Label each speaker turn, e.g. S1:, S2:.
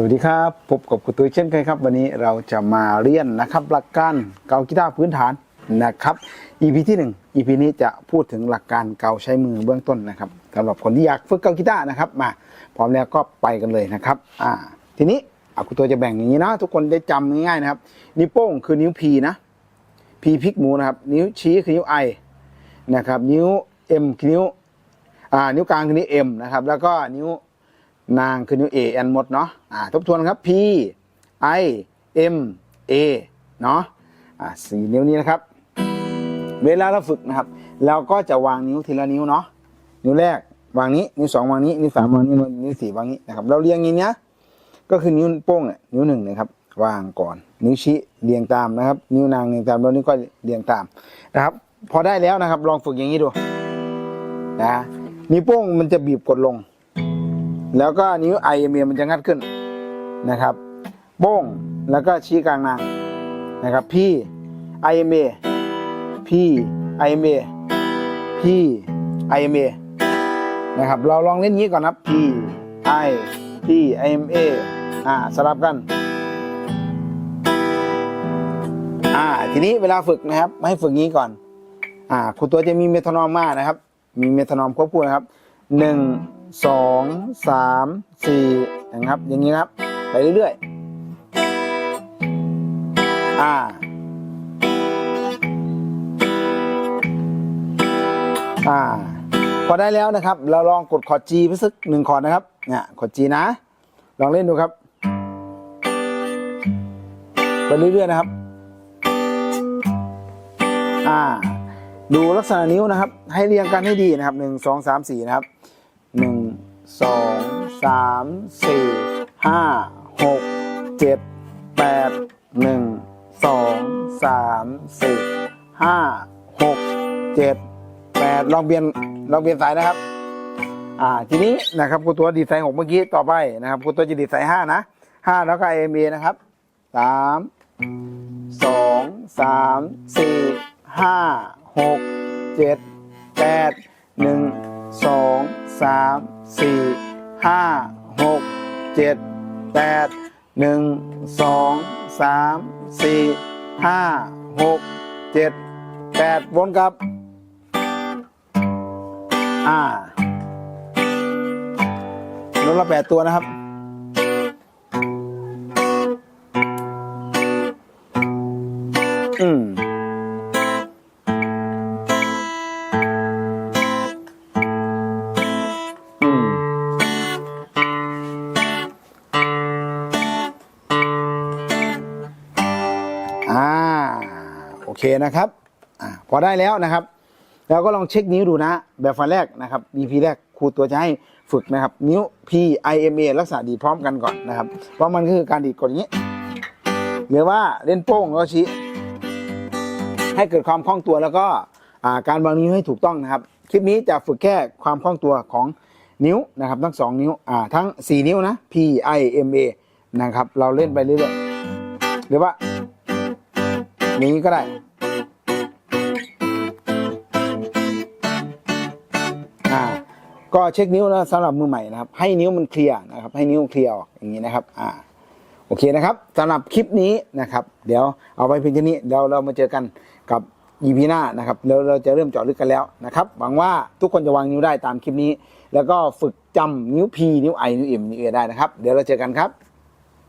S1: สวัสดีครับพบกับคุณตุ้ยเช่นเคยครับ วันนี้เราจะมาเรียนนะครับ หลักการเกากีตาร์พื้นฐานนะครับ EP ที่ 1 EP นี้จะพูดถึงหลักการเกาใช้มือเบื้องต้นนะครับสำหรับคนที่อยากฝึกเกากีตาร์นะครับมาพร้อมแล้วก็ไปกันเลยนะครับอ่าทีนี้อะคุณตัวจะแบ่งอย่างนี้นะทุกคนได้จำง่ายๆนะครับ นิ้วโป้งคือนิ้ว P นะ P พิกหมูนะครับ นิ้วชี้คือนิ้ว I นะครับ นิ้ว M คือนิ้วอ่านิ้วกลางคือนิ้ว M นะครับแล้วก็นิ้ว นางคือนิ้ว A แอนหมดเนาะอ่าทบทวนครับ P I M A เนาะอ่าสี่นิ้วนี้นะครับ เวลาเราฝึกนะครับ เราก็จะวางนิ้วทีละนิ้วเนาะนิ้วแรกวางนี้นิ้วสองวางนี้นิ้วสามวางนี้นิ้วสี่วางนี้นะครับ เราเรียงอย่างนี้นะก็คือนิ้วโป้งเนี่ยนิ้วหนึ่งนะครับ วางก่อน นิ้วชี้เรียงตามนะครับ นิ้วนางเรียงตามแล้วนิ้วก้อยเรียงตามนะครับ พอได้แล้วนะครับ ลองฝึกอย่างนี้ดูนะนิ้วโป้งมันจะบีบกดลง แล้วก็นิ้วไอเมียมันจะงัดขึ้นนะครับโป้งแล้วก็ชี้กลางนางนะครับพี่ไอเมพี่ไอเมพี่ไอเมนะครับเราลองเล่นงี้ก่อนนะพี่ไอพี่ไอเอ็มเออ่าสลับกันอ่าทีนี้เวลาฝึกนะครับให้ฝึกงี้ก่อนอ่าครูตัวจะมีเมทานอมมานะครับ มีเมทานอมควบคู่นะครับหนึ่ง สองสามสี่นะครับ อย่างนี้นะครับ ไปเรื่อยๆ อ่า อ่า พอได้แล้วนะครับ เราลองกดคอร์ด G ไปสักหนึ่งคอร์ดนะครับ เนี่ยคอร์ด G นะ ลองเล่นดูครับ ไปเรื่อยๆนะครับ อ่า ดูลักษณะนิ้วนะครับ ให้เรียงกันให้ดีนะครับหนึ่งสองสามสี่นะครับ สองสามสี่ห้าหกเจ็ดแปดหนึ่งสองสามสี่ห้าหกเจ็ดแปดลองเปลี่ยนลองเปลี่ยนสายนะครับ อ่าทีนี้นะครับกูตัวดีไซน์หกเมื่อกี้ต่อไปนะครับกูตัวจะดีไซน์ห้านะห้าแล้วก็เอเมนะครับสามสองสามสี่ห้าหกเจ็ดแปดหนึ่งสองสาม สี่ห้าหกเจ็ดแปดหนึ่งสองสามสี่ห้าหกเจ็ดแปดวนกลับอ่าลดละแปดตัวนะครับอืม เคนะครับอพอได้แล้วนะครับเราก็ลองเช็คนิ้วดูนะ แบบฟันแรกนะครับ BP แรกครูตัวจะให้ฝึกนะครับ นิ้ว P I M A ลักษณะดีพร้อมกันก่อนนะครับเพราะมันคือการดีดกดอย่างนี้หรือว่าเล่นโป้งแล้วชี้ให้เกิดความคล่องตัวแล้วก็การวางนิ้วให้ถูกต้องนะครับ คลิปนี้จะฝึกแค่ความคล่องตัวของนิ้วนะครับทั้งสองนิ้วทั้ง 4 นิ้วนะ P I M A นะครับ เราเล่นไปเรื่อยๆหรือว่าอย่างนี้ก็ได้ ก็เช็คนิ้วนะสำหรับมือใหม่นะครับ ให้นิ้วมันเคลียร์นะครับ ให้นิ้วเคลียร์ออกอย่างนี้นะครับ อ่า โอเคนะครับสำหรับคลิปนี้นะครับ เดี๋ยวเอาไว้เพียงแค่นี้เดี๋ยวเรามาเจอกันกับยีพีหน้านะครับแล้วเราจะเริ่มเจาะลึกกันแล้วนะครับ หวังว่าทุกคนจะวางนิ้วได้ตามคลิปนี้ แล้วก็ฝึกจำนิ้ว P นิ้ว I นิ้ว M นิ้ว A ได้นะครับ เดี๋ยวเราเจอกันครับ